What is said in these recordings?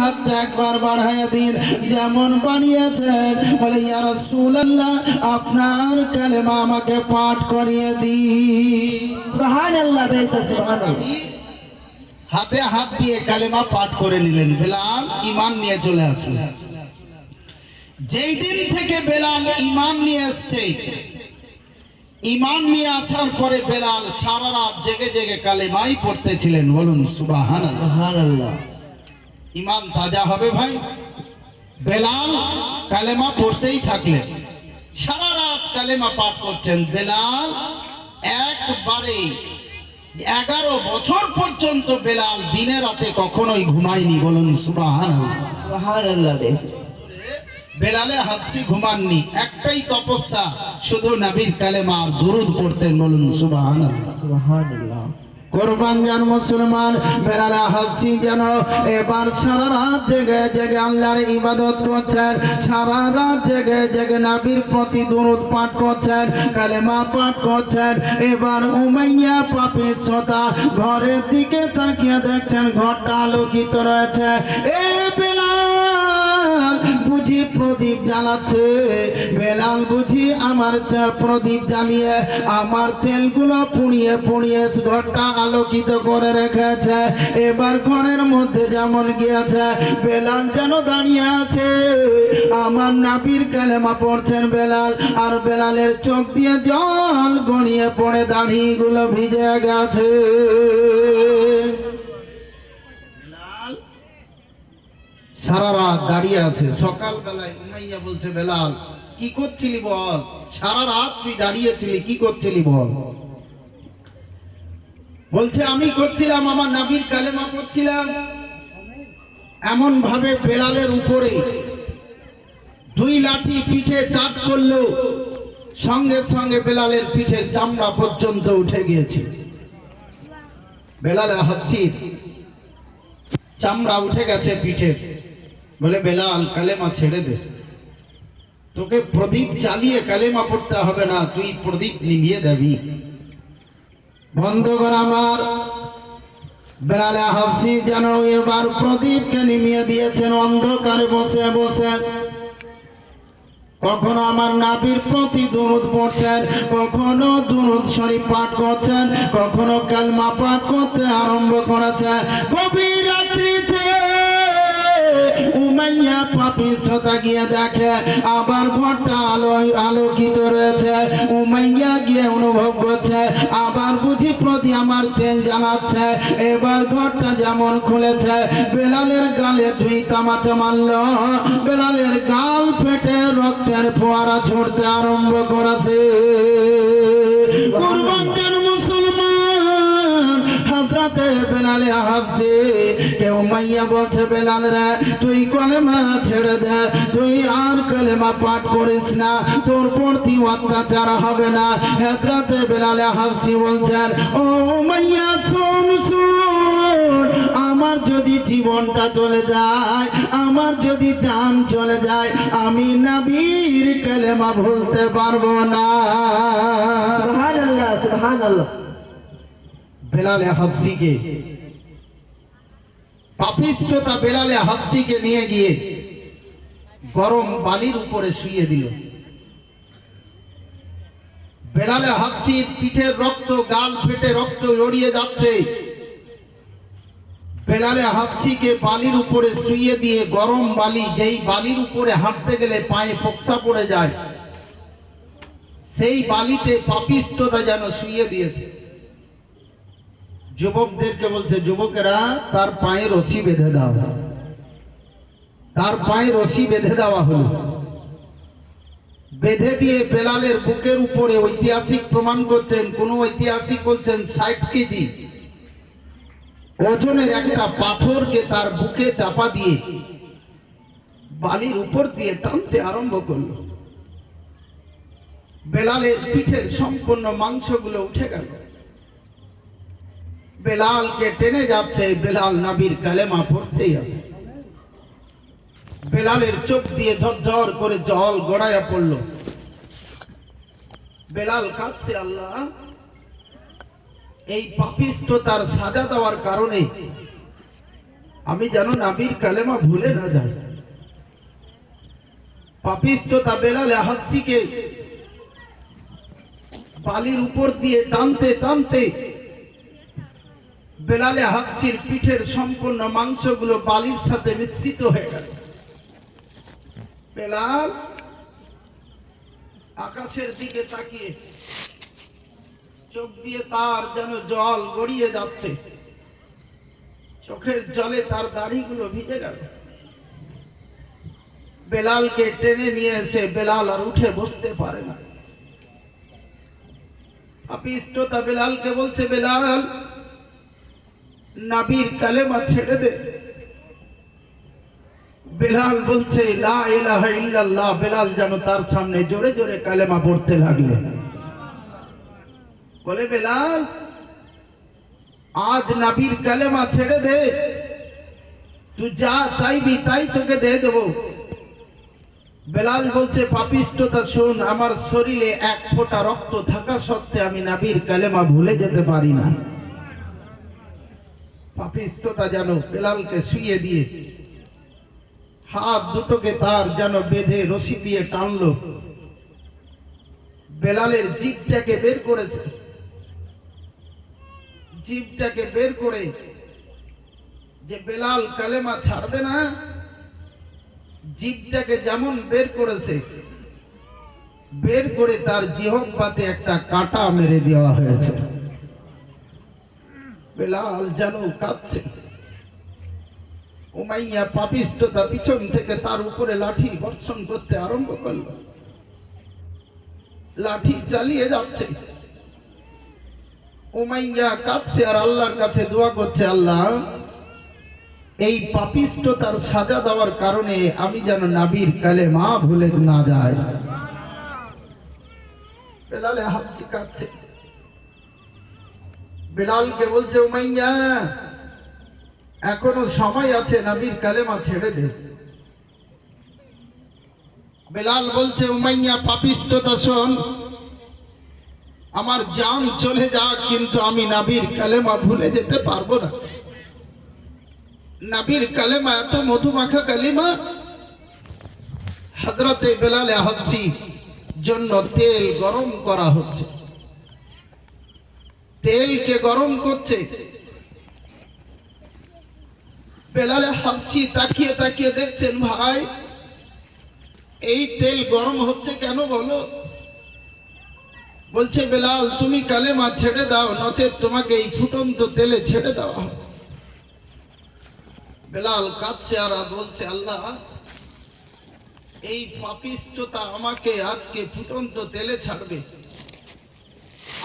হাতটা একবার বাড়ায় দিন। যেমন বাড়িয়েছেন বলে রাসূলুল্লাহ আপনার কালেমা আমাকে পাঠ করিয়ে দিন। সুবহান আল্লাহ বেসক সুবহান নবী হাতে হাত দিয়ে কালেমা পাঠ করে নিলেন। বেলাল ইমান নিয়ে চলে যেই দিন থেকে বেলাল ইমান নিয়ে আসছে ইমান নিয়ে আসার পরে বেলাল সারা রাত জেগে জেগে কালেমাই পড়তেছিলেন। বলুন সুবাহ ইমান তাজা হবে ভাই। বেলাল কালেমা পড়তেই থাকলেন সারা রাত কালেমা পাঠ করছেন বেলাল। একবারে এগারো বছর পর্যন্ত বেলাল দিনে রাতে কখনোই ঘুমায়নি বলুন বেলালে হাফসি ঘুমাননি একটাই তপস্যা শুধু নবীর কালেমা আর দুরুদ পড়তেন বলুন আল্লাহ কোরবান যান মুসলমান, বেলালে হাফসি যেন এবার সারা রাত জেগে জেগে আল্লাহর ইবাদত করছেন, সারা রাত জেগে জেগে নাবির প্রতি দুরুদ পাঠ করছেন, কালেমা পাঠ করছেন। এবার উমাইয়া পাপি শ্রোতা ঘরের দিকে তাকিয়ে দেখছেন, ঘরটা আলোকিত রয়েছে। এ বেলাল! বুঝি প্রদীপ জ্বালাচ্ছে। বেলাল বুঝি আমার প্রদীপ জ্বালিয়ে আমার তেলগুলো পুড়িয়ে পুড়িয়ে ঘরটা আলোকিত করে রেখেছে। এবার ঘরের মধ্যে যেমন গিয়েছে, বেলাল যেন দাঁড়িয়ে আছে। আমার নাবির কালেমা পড়ছেন বেলাল, আর বেলালের চোখ দিয়ে জল গড়িয়ে পড়ে দাড়িগুলো ভিজে গেছে বেলাল সারা রাত দাঁড়িয়ে আছে। সকাল বেলায় উমাইয়া বলছে, বেলাল, কি করছিলি বল? সারা রাত তুই দাঁড়িয়েছিলি, কি করছিলি বল? বলছে, আমি করছিলাম, আমার নাবির কালেমা করছিলাম এমন ভাবে বেলালের উপরে দুই লাঠি পিঠে চাপ করল সঙ্গে সঙ্গে বেলালের পিঠের চামড়া পর্যন্ত উঠে গিয়েছে। বেলালে হাসির চামড়া উঠে গেছে পিঠের। বলে, বেলাল, কালেমা ছেড়ে দে। তোকে প্রদীপ জ্বালিয়ে কালেমা পড়তে হবে না, তুই প্রদীপ নিভিয়ে দেবি। বন্ধুগণ আমার, বেলালে হাফসি যেন এবার প্রদীপকে নিমিয়ে দিয়েছেন, অন্ধকারে বসে বসে। কখনো আমার নাবির প্রতি দুরুদ পড়ছেন, কখনো দুরুদ শরীফ পাঠ করছেন, কখনো কালমা পাঠ করতে আরম্ভ করেছে। গভীর রাত্রিতে উমাইয়া পাপি শ্রোতা গিয়ে দেখে, আবার ঘরটা আলো আলোকিত রয়েছে। উমাইয়া গিয়ে অনুভব করছে, আবার বুঝি প্রতি আমার তেল জ্বালাচ্ছে। এবার ঘরটা যেমন খুলেছে, বেলালের গালে দুই তামাচা মারল বেলালের গাল ফেটে রক্তের ফোয়ারা ছড়তে আরম্ভ করেছে। কুরবান বেলালে হাফসে কেউ মাইয়া বলছে বেলাল রে তুই কলেমা ছেড়ে দে তুই আর কলেমা পাঠ করিস না তোর প্রতি অত্যাচার হবে না। হাজরাতে বেলালে হাফসি বলছেন ও মাইয়া শোন শোন আমার যদি জীবনটা চলে যায় আমার যদি জান চলে যায় আমি নবীর কলেমা ভুলতে পারব না। সুবহান আল্লাহ সুবহান আল্লাহ বেলালে হাফসিকে পাপিষ্টতা বেলালে হাফসিকে নিয়ে গিয়ে গরম বালির উপরে শুয়ে দিল। বেলালে হাফসির পিঠের রক্ত, গাল ফেটে রক্ত জড়িয়ে যাচ্ছে। বেলালে হাফসিকে বালির উপরে শুইয়ে দিয়ে গরম বালি, যেই বালির উপরে হাঁটতে গেলে পায়ে পোকসা পড়ে যায়, সেই বালিতে পাপিষ্টতা যেন শুয়ে দিয়েছে। যুবকদেরকে বলছে, যুবকেরা, তার পায়ে রশি বেঁধে দাও। তার পায়ে রশি বেঁধে দেওয়া হলো। বেঁধে দিয়ে বেলালের বুকের উপরে ঐতিহাসিক প্রমাণ করছেন, কোন ঐতিহাসিক বলছেন ষাট কেজি। ওজনের একটা পাথরকে তার বুকে চাপা দিয়ে বালির উপর দিয়ে টানতে আরম্ভ করল। বেলালের পিঠের সম্পূর্ণ মাংসগুলো উঠে গেল। বেলালকে টেনে যাচ্ছে, বেলাল নবীর কালেমা পড়তেই আছে। বেলালের চোখ দিয়ে ঝরঝর করে জল গড়াইয়া পড়ল। বেলাল কাঁদছে, আল্লাহ। এই পাপিষ্ট তার সাজা দেওয়ার কারণে আমি যেন নাবির কালেমা ভুলে না যাই। পাপিষ্টতা বেলালে হাফসিকে বালির উপর দিয়ে টানতে টানতে বেলালে হাফসির পিঠের সম্পূর্ণ মাংসগুলো বালির সাথে মিশ্রিত হয়ে গেল। বেলাল, আকাশের দিকে তাকিয়ে চোখ দিয়ে তার যেন জল গড়িয়ে যাচ্ছে। চোখের জলে তার দাড়িগুলো ভিজে গেল। বেলালকে টেনে নিয়ে এসে বেলাল আর উঠে বসতে পারে না। আপিষ্টতা বেলালকে বলছে, বেলাল নাবির কালেমা ছেড়ে দে। বেলাল বলছে বেলাল যেন তার সামনে জোরে জোরে কালেমা পড়তে লাগল। বলে, বেলাল, আজ নাবির কালেমা ছেড়ে দে। তুই যা চাইবি তাই তোকে দিয়ে দেব। বেলাল বলছে পাপিষ্টতা শুন, আমার শরীরে এক ফোঁটা রক্ত থাকা সত্ত্বে আমি নাবির কালেমা ভুলে যেতে পারি না। পাপিষ্টতা যেন বেলালকে শুয়ে দিয়ে, হাত দুটোকে তার যেন বেঁধে রশি দিয়ে টানলো। বেলালের জিভটাকে বের করেছে। জিভটাকে বের করে যে বেলাল কালেমা ছাড়বে না, জিভটাকে যেমন বের করেছে, বের করে তার জিহব্বাতে একটা কাটা মেরে দেওয়া হয়েছে। বেলাল যেন কাঁদছে। উমাইয়া পাপিষ্টতা পিছন থেকে তার উপরে লাঠি বর্ষণ করতে আরম্ভ করল। লাঠি চালিয়ে যাচ্ছে। উমাইয়া কাঁদছে আর আল্লাহর কাছে দোয়া করছে, আল্লাহ, এই পাপিষ্টতার সাজা দেওয়ার কারণে আমি যেন নাবির কালে মা ভুলে না যায় বেলালে হাফসি কাঁদছে। বেলালকে বলছে, উমাইয়া, এখনও সময় আছে, নাবির কালেমা ছেড়ে দে। বেলাল বলছে, উমাইয়া পাপিষ্টতা শোন। আমার জান চলে যাক, কিন্তু আমি নাবির কালেমা ভুলে যেতে পারব না। নাবির কালেমা এত মধুমাখা কালিমা। হজরতে বেলালে হাফসি জন্য তেল গরম করা হচ্ছে। তেলকে গরম করছে। বেলালে হাফসি তাকিয়ে তাকিয়ে দেখছেন ভাই, এই তেল গরম হচ্ছে কেন বলো? বলছে, বেলাল, তুমি কালেমা ছেড়ে দাও, নচেত তোমাকে এই ফুটন্ত তেলে ছেড়ে দাও বেলাল কাঁদছে আর বলছে, আল্লাহ, এই পাপিষ্টতা আমাকে আজকে ফুটন্ত তেলে ছাড়বে।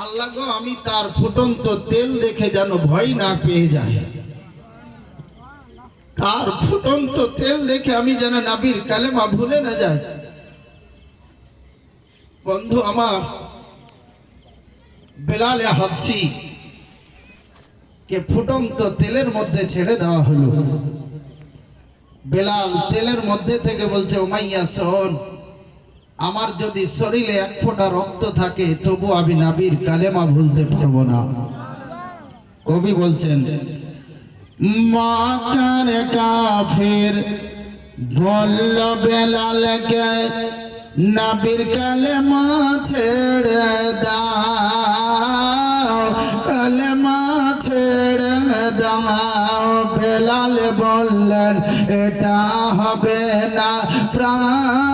আল্লাহ গো, আমি তার ফুটন্ত তেল দেখে যেন ভয় না পেয়ে যায় তার ফুটন্ত তেল দেখে আমি যেন নাবির কালেমা ভুলে না যাই। বন্ধু আমার, বেলালে হাফসি কে ফুটন্ত তেলের মধ্যে ছেড়ে দেওয়া হলো। বেলাল তেলের মধ্যে থেকে বলছে ওমাইয়া শোন আমার যদি শরীরে এক ফোঁটা রক্ত থাকে তবু আমি নাবির কালেমা ভুলতে পারব না। কবি বলছেন নাবির কালেমা ছেড়ে দাও, কালেমা ছেড়ে দাও। বেলাল বললেন, এটা হবে না প্রাণ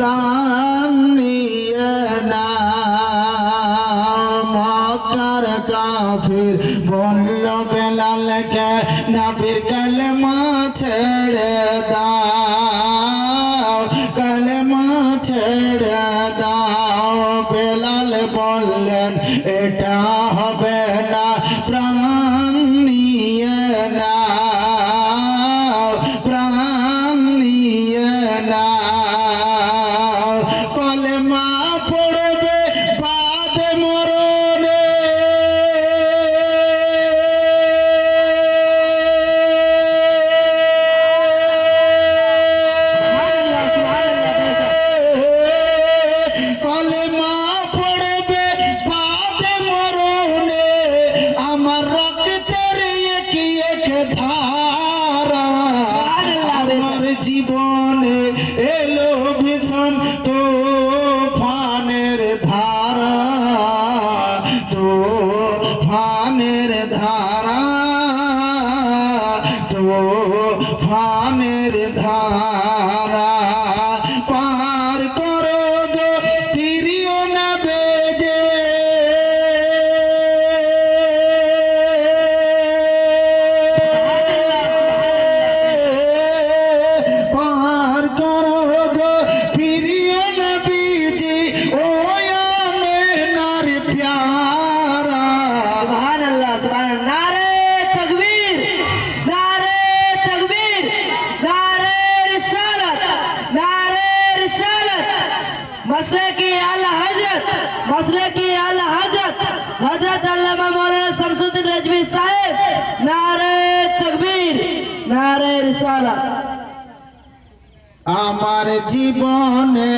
প্রাণ নিয়ে না মক্কার কাফির বলল বেলালকে নাবির কালেমা ছেড়ে দাও। এলো ভীষণ তো ফা আলী আল হজরত আমার জীবনে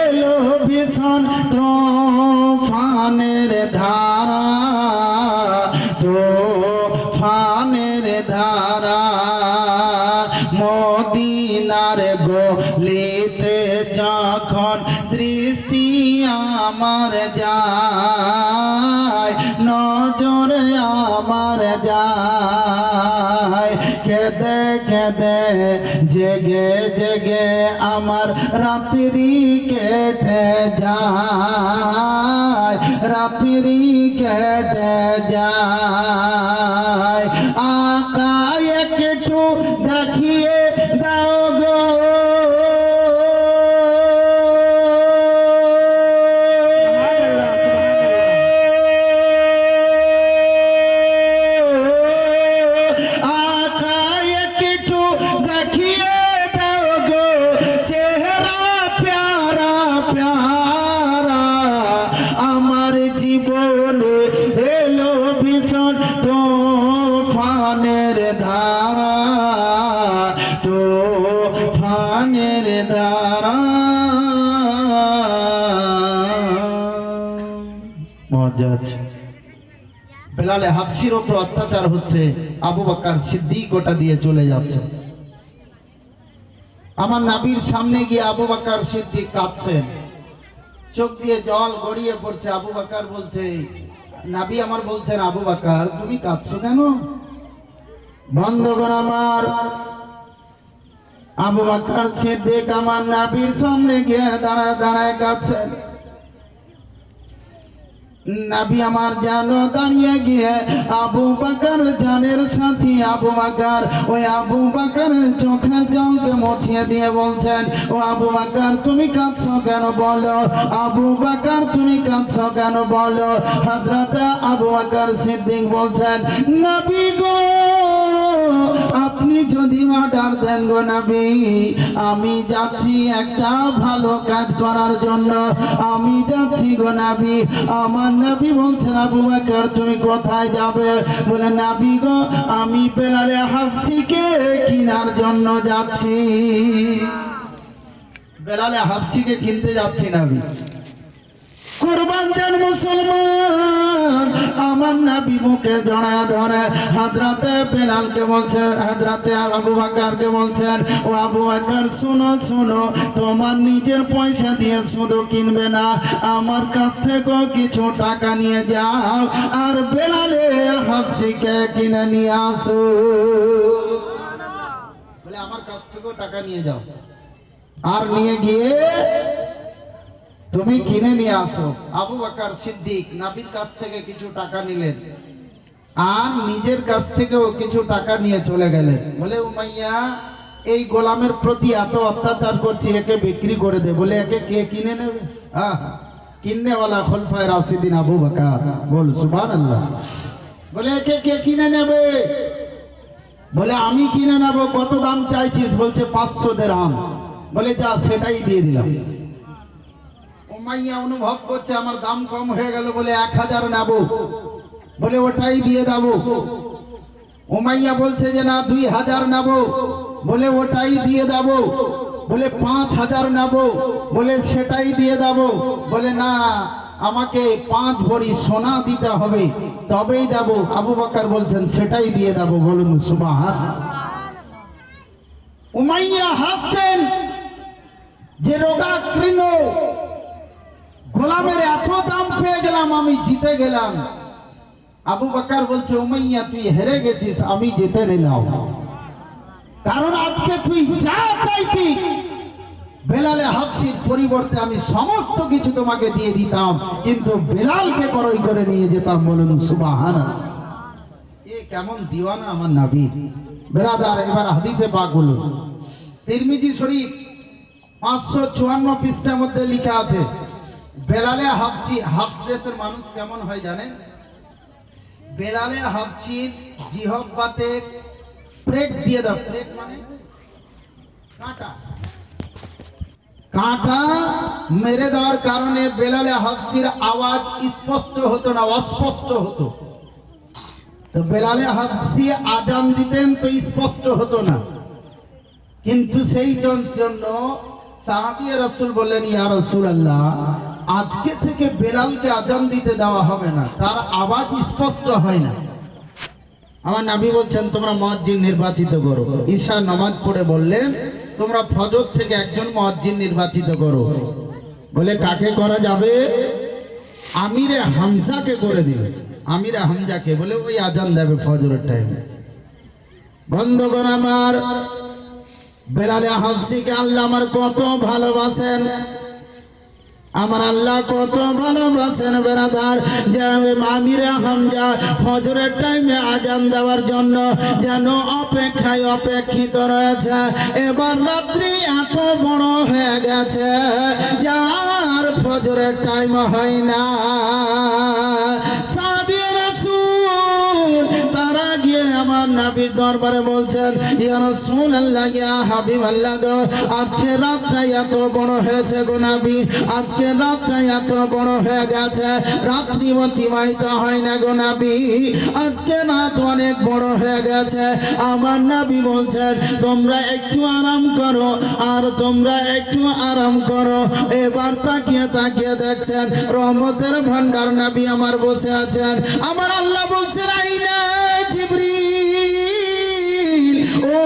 এলো ভীষণ তোফানের ধারা তো ফানের ধারা। মদিনার গলিতে যখন দৃষ্টি আমার যায়, নজর আমার যায়। কেদে কেদে জেগে জেগে আমার রাত্রি কেটে যায়, রাত্রি কেটে যায়। আকা একটু দেখিয়ে হাফসির ওপর অত্যাচার হচ্ছে, আবু বাক্কার সিদ্দিক ওটা দিয়ে চলে যাচ্ছে। আমার নাবির সামনে গিয়ে আবু বাক্কার সিদ্দিক কাঁদছেন চোখ দিয়ে জল গড়িয়ে পড়ছে, আবু বাক্কার বলছে, নাবি আমার বলছেন, আবু বাক্কার তুমি কাঁদছো কেন? বন্ধগণ আমার, আবু বাক্কার সিদ্দিক আমার নাবির সামনে গিয়ে দাঁড়ায় দাঁড়ায় কাঁদছেন নাবি আমার জানো দাঁড়িয়ে গিয়ে আবু বাকার জানের সাথী আবু বাকার, ওই আবু বাকারের চোখের জলকে মুছিয়ে দিয়ে বলছেন, ও আবু বাকার, তুমি কাঁদছ কেন বলো? আবু বাকার, তুমি কাঁদছ কেন বলো? হযরত আবু বাকার সিদ্দিক বলছেন, নবী গো, আপনি যদি অর্ডার দেন গো নবী, আমি যাচ্ছি একটা ভালো কাজ করার জন্য। আমি যাচ্ছি গো নবী, আমার নবী বলছেন, আবু বকর, তুমি কোথায় যাবে? বলে, নাবি গো, আমি বেলালে হাফসিকে কিনার জন্য যাচ্ছি। বেলালে হাফসিকে কিনতে যাচ্ছি, নবী। কোরবান যান মুসলমান। আমার নাবি মুখে জড়া ধরে হাজরাতে বেলালকে বলছে হাজরাতে আবু বাকারকে বলছেন, ও আবু বাকার, শুনো শুনো, তোমার নিজের পয়সা দিয়ে শুধু কিনবে না, আমার কাছ থেকেও কিছু টাকা নিয়ে যাও, আর বেলালে হাফসিকে কিনে নিয়ে আসো। বলে, আমার কাছ থেকেও টাকা নিয়ে যাও, আর নিয়ে গিয়ে তুমি কিনে নিয়ে আসো। আবু বাকার সিদ্দিক নাবির কাছ থেকে কিছু টাকা নিলেন। আর নিজের কাছ থেকেও কিছু টাকা নিয়ে চলে গেলেন। বলে, উমাইয়া, এই গোলামের প্রতি এত অত্যাচার করছি, একে বিক্রি করে দে। বলে, একে কে কিনে নেবে? হ্যাঁ কিননেওয়ালা খোলফায় রাশিদিন আবু বাকার। বল সুবান বলে, একে কে কিনে নেবে? বলে, আমি কিনে নেব, কত দাম চাইছিস? বলছে, পাঁচশো দেড়হাম বলে, যা, সেটাই দিয়ে দিলাম। উমাইয়া অনুভব করছে, আমার দাম কম হয়ে গেল বলে এক হাজার নেব। বলে, ওটাই দিয়ে দেবো। উমাইয়া বলছে যে, না, দুই হাজার নেব। বলে, ওটাই দিয়ে দেব। বলে, পাঁচ হাজার নেব। বলে, সেটাই দিয়ে দেব। বলে, না, আমাকে পাঁচ ভরি সোনা দিতে হবে, তবেই দেব। আবু বকর বলছেন, সেটাই দিয়ে দেব। বলুন সুবাহ উমাইয়া হাসছেন যে রোগাকৃণ গোলামের এত দাম পেয়ে গেলাম, আমি জিতে গেলাম। আবু বাকার বলছে, উমাইয়া, তুই হেরে গেছিস, আমি যেতে নিলাম। কারণ আজকে তুই যা চাইতি, বেলালে হাফসির পরিবর্তে আমি সমস্ত কিছু তোমাকে দিয়ে দিতাম, কিন্তু বেলালকে করই করে নিয়ে যেতাম, বলুন সুবাহান এ কেমন দিওয়ানা আমার নাবি। বেরাদার এবার হাদিসে পাক হলো তিরমিজি শরীফ পাঁচশো চুয়ান্ন পৃষ্ঠার মধ্যে লেখা আছে বেলালে হাফসি হাফ দেশের মানুষ কেমন হয় জানেন? বেলালে হাফসির জিহব্বাতে ব্রেক দিয়ে দাও। ব্রেক মানে? কাঁটা। কাঁটা মেরে দেওয়ার কারণে বেলালে হাফসির আওয়াজ স্পষ্ট হতো না, অস্পষ্ট হতো। তো বেলালে হাফসি আজান দিতেন তো স্পষ্ট হতো না। কিন্তু সেই জন- জন্য সাহাবিয়া রসুল বললেন, ইয়া রসুল আল্লাহ আজকে থেকে বেলালকে আজান দিতে দেওয়া হবে না। তার আওয়াজ স্পষ্ট হয় না। আমার নাবি বলছেন, তোমরা মসজিদ নির্বাচিত করো। ঈশা নামাজ পড়ে বললেন, তোমরা ফজর থেকে একজন মসজিদ নির্বাচিত করো। বলে, কাকে করা যাবে? আমিরে হামজাকে করে দিবে আমিরে হামজাকে বলে, ওই আজান দেবে ফজরের টাইমে বন্ধগণ আমার, বেলালে হাফসিকে আল্লাহ আমার কত ভালোবাসেন। আমার আল্লাহ কত ভালোবাসেন বেড়াদার যে আমিরে হামজা ফজরের টাইমে আজান দেওয়ার জন্য যেন অপেক্ষায় অপেক্ষিত রয়েছে। এবার রাত্রি এত বড় হয়ে গেছে, যার ফজরের টাইম হয় না। নবীর দরবারে বলছেন, ইয়া রাসূলুল্লাহ, ইয়া হাবিবাল্লাহ গো, আজকে রাতটা এত বড় হয়েছে গো নবী, আজকে রাতটা এত বড় হয়ে গেছে, রাত্রি অতিবাহিত হয় না গো নবী, আজকে রাত অনেক বড় হয়ে গেছে। আমার নবী বলছেন, তোমরা একটু আরাম করো, আর তোমরা একটু আরাম করো। এবার তাকিয়ে তাকিয়ে দেখছেন, রহমতের ভান্ডার নবী আমার বসে আছেন। আমার আল্লাহ বলছেন আইনা জিবরিল। ও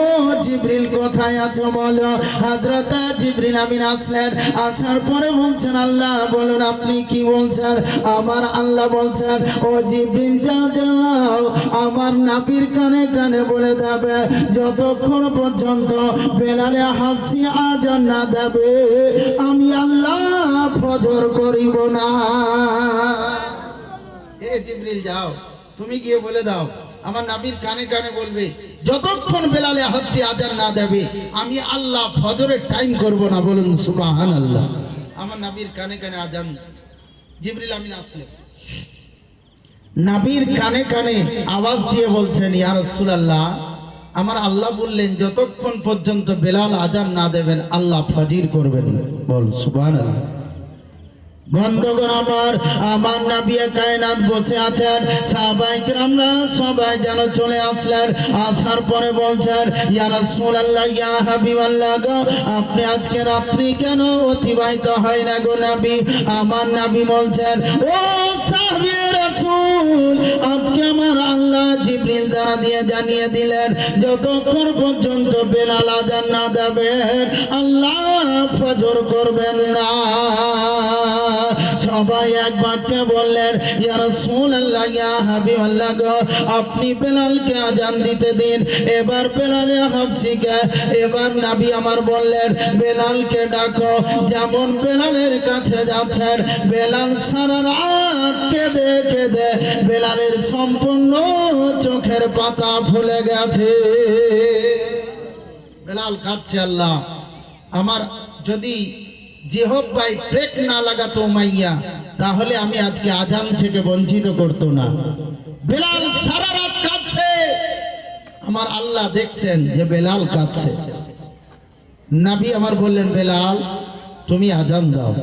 জিব্রিল, কোথায় আছো বলো? হযরত জিব্রিল আমিন আসলেন। আসার পরে বলছেন, আল্লাহ, বলুন আপনি কি বলছেন? আমার আল্লাহ বলছেন, ও জিব্রিল, যাও যাও। আমার নাবির কানে কানে বলে দেবে, যতক্ষণ পর্যন্ত বেলালে হাফসি আজান না দেবে, আমি আল্লাহ ফজর করিব না। এ জিব্রিল, যাও। তুমি গিয়ে বলে দাও। আমার নাবির কানে কানে বলবে, যতক্ষণ বেলালে হাসি আজান না দেবে, আমি আল্লাহ ফজরের টাইম করব না। বলুন সুবাহান আল্লাহ আমার নাবির কানে কানে আজান। জিবরিল আমিন আসলেন নাবির কানে কানে আওয়াজ দিয়ে বলছেন, ইয়া রাসূলুল্লাহ, আমার আল্লাহ বললেন, যতক্ষণ পর্যন্ত বেলাল আজান না দেবেন, আল্লাহ ফাজির করবেন। বল সুবহানাল্লাহ। বন্ধগণ, আমার আমার নাবিয়া কায়নাত বসে আছেন। সাহাবাই আমরা সবাই যেন চলে আসলেন। আসার পরে বলছেন, ইয়া রাসূলুল্লাহ, ইয়া হাবিবাল্লাহ গো, আপনি আজকে রাত্রি কেন অতিবাহিত হয় না গো নাবি? আমার নাবী বলছেন, ও সাহাবী আজকে আমার আল্লাহ দিয়ে জানিয়ে দিলেন না দেবেন আল্লাহ ফজর করবেন না। সবাই এক বাক্যে বললেন আপনি বেলালকে আজান দিতে দিন, এবার বেলালে হাফসিকে, এবার নবী আমার বললেন, বেলালকে ডাকো, যেমন বেলালের কাছে যাচ্ছেন, বেলাল সারা রাত কেঁদে কেঁদে বেলালের সম্পূর্ণ চোখের পাতা ফুলে গেছে। বেলাল কাঁদছে, আল্লাহ। আমার যদি জেহব্বাই ব্রেক না লাগাতো মাইয়া, তাহলে আমি আজকে আজান থেকে বঞ্চিত করতো না। বেলাল সারা রাত কাঁদছে। আমার আল্লাহ দেখছেন যে বেলাল কাঁদছে। নাবি আমার বললেন, বেলাল, তুমি আজান দাও।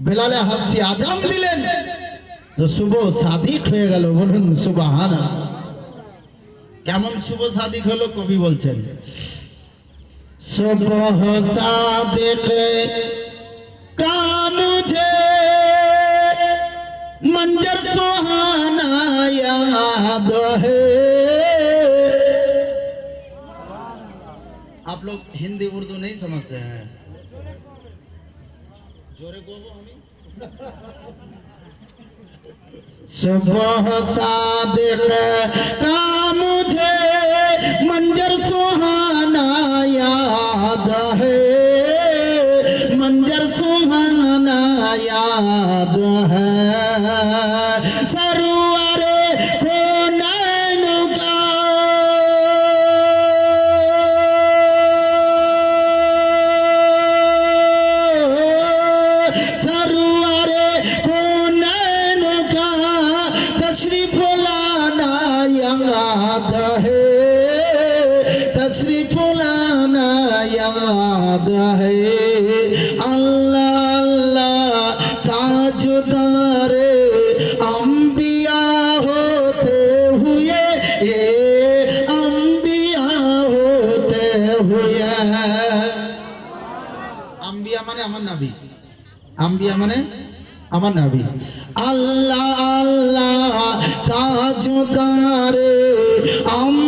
বেলালে হাসি, আজান দিলেন? শুভ সাদিক হয়ে গেল বলুন সুবাহানা কেমন শুভ সাদিক হলো কবি বলছেন सुबह सादिक का मुझे मंजर सुहाना याद है आप लोग हिंदी उर्दू नहीं समझते हैं जोरे को हमें सुबह सादिक का मुझे मंजर सुहाना আম্বিয়া মানে আমার নাবি। আম্বিয়া মানে আমার আল্লাহ আল্লাহ তাজদারে আম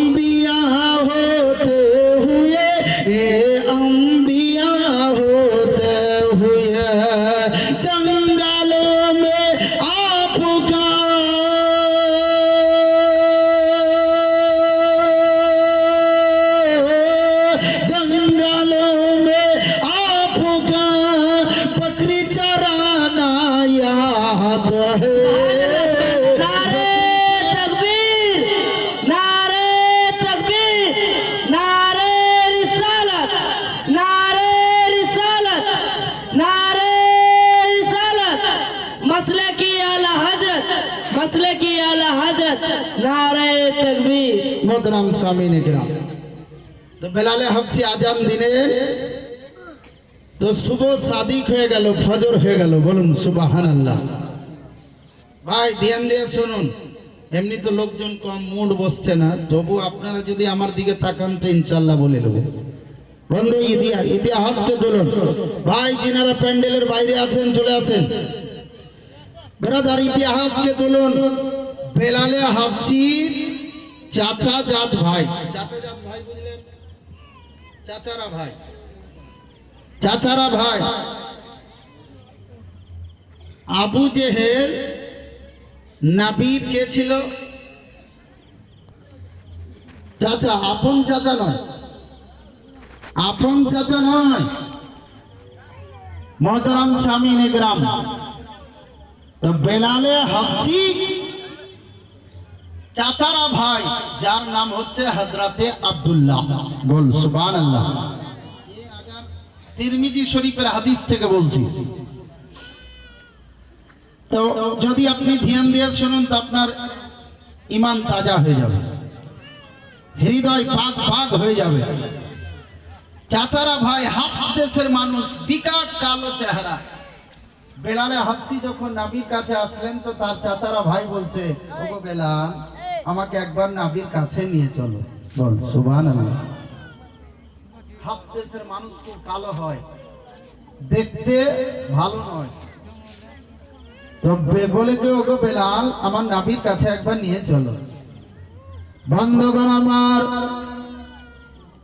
মোহতরাম সামিন ইকরাম তো বেলালে হাফসি আজান দিনে তো শুভ সাদিক হয়ে গেল, ফজর হয়ে গেল, বলুন সুবাহান আল্লাহ ভাই, ধ্যান দিয়ে শুনুন। এমনি তো লোকজন কম, মুড বসছে না। তবু আপনারা যদি আমার দিকে তাকান তো ইনশাল্লাহ বলে দেবো। বন্ধু ইতিহাস ইতিহাসকে তুলুন। ভাই, যিনারা প্যান্ডেলের বাইরে আছেন, চলে আসেন। ব্রাদার, ইতিহাসকে তুলুন। বেলালে হাফসি চাচা জাত ভাই। চাচা জাত ভাই বুঝলেন? চাচারা ভাই। চাচারা ভাই। আবু জেহেল নাবির কে ছিল? চাচা আপন চাচা নয়। আপন চাচা নয়। মহতরাম স্বামী নেগ্রাম। তো বেলালে হাফসি চাচারা ভাই যার নাম হচ্ছে হজরতে আব্দুল্লাহ। বল সুবান আল্লাহ তিরমিজি শরীফের হাদিস থেকে বলছি। তো যদি আপনি ধ্যান দিয়ে শুনুন তো আপনার ইমান তাজা হয়ে যাবে। হৃদয় পাক পাক হয়ে যাবে। চাচারা ভাই হাফস দেশের মানুষ বিকাট কালো চেহারা। বেলালে হাফসি যখন নাবির কাছে আসলেন তো তার চাচারা ভাই বলছে ওগো বেলাল আমাকে একবার নাবির কাছে নিয়ে চলো। বল সুবান হাফস দেশের মানুষ খুব কালো হয়। দেখতে ভালো নয়। তো বলে কে ওগো বেলাল, আমার নাবির কাছে একবার নিয়ে চলো। বন্ধগণ আমার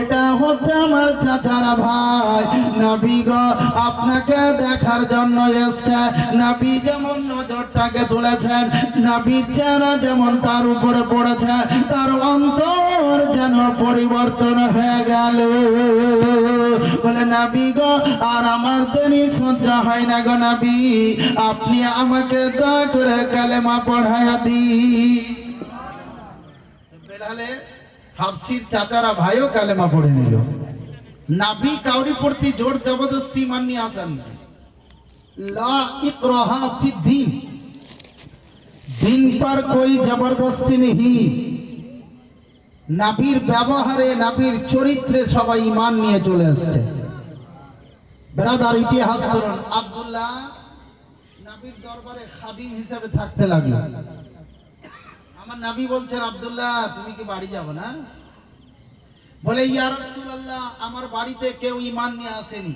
এটা হচ্ছে আমার চাচারা ভাই। নবী আপনাকে দেখার জন্য এসছে। নবী যেমন নজরটাকে তুলেছেন, নবীর চেহারা যেমন তার উপরে পড়েছে, তার অন্তর যেন পরিবর্তন হয়ে গেল। বলে, নাবি গো, আর আমার দেরি সহ্য হয় না গো নাবি। আপনি আমাকে দয়া করে কালেমা পড়ায়া দি হাফসির চাচারা ভাইও কালেমা পড়ে নিল। নাবি কাউরি প্রতি জোর জবরদস্তি মাননি আসেন দিন। পর কই জবরদস্তি নাবির ব্যবহারে, নাবির চরিত্রে সবাই ইমান নিয়ে চলে আসছে। বেরাদার ইতিহাস আব্দুল্লাহ নাবির দরবারে খাদিম হিসেবে থাকতে লাগল। আমার নাবি বলছেন, আব্দুল্লাহ, তুমি কি বাড়ি যাব না? বলে, ইয়া আমার বাড়িতে কেউ ইমান নিয়ে আসেনি।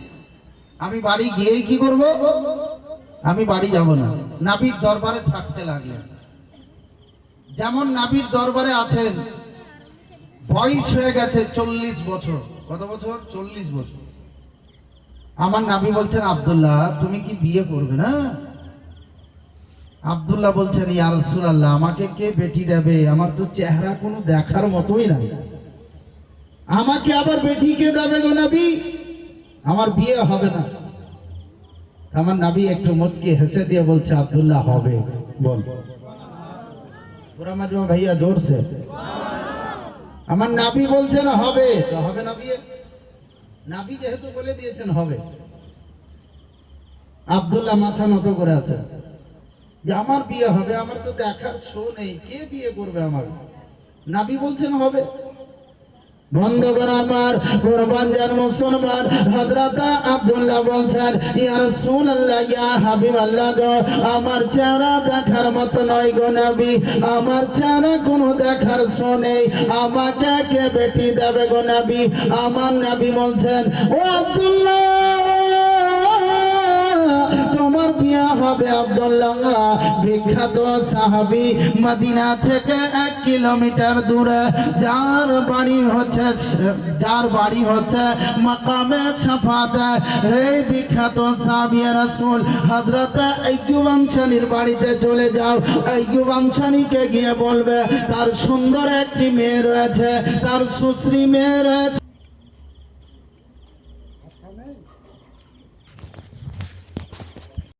আমি বাড়ি গিয়েই কি করব? আমি বাড়ি যাব না। নাবির দরবারে থাকতে লাগলেন। যেমন নাবির দরবারে আছেন, বয়স হয়ে গেছে চল্লিশ বছর। কত বছর? চল্লিশ বছর। আমার নাবি বলছেন, আবদুল্লাহ, তুমি কি বিয়ে করবে না? আব্দুল্লাহ বলছেন, ইয়া রাসূলুল্লাহ, আমাকে কে বেটি দেবে? আমার তো চেহারা কোনো দেখার মতোই নাই আমাকে আবার বেটি কে দেবে গো নবী? আমার বিয়ে হবে না। আমার নাবি একটু মুচকি হেসে দিয়ে বলছে, আব্দুল্লাহ হবে। বল। পুরা মাজমা ভাইয়া জোরছে আমার নাবি বলছেন, হবে। তো হবে না বিয়ে? নাবি যেহেতু বলে দিয়েছেন, হবে। আব্দুল্লাহ মাথা নত করে আছে। আমার বিয়ে হবে, আমার তো দেখার শো নেই, কে বিয়ে করবে আমার? নাবি বলছেন হবে। আমার মুসলমান আব্দুল্লাহ বলছেন, ইয়া গো, আমার দেখার মতো নয় গো নবী, আমার দেখার আমাকে কে বেটি দেবে গো নবী? আমার নবী বলছেন, ও আব্দুল্লাহ! তোমার হবে আব্দুল্লাহ। বিখ্যাত সাহাবি মদিনা থেকে এক কিলোমিটার দূরে। যার বাড়ি হচ্ছে যার বাড়ি হচ্ছে মাকামে সাফাতে। এই বিখ্যাত সাহাবি রাসূল হযরত আইয়ুব আনসারীর বাড়িতে চলে যাও। আইয়ুব আনসারীকে গিয়ে বলবে, তার সুন্দর একটি মেয়ে রয়েছে, তার সুশ্রী মেয়ে রয়েছে।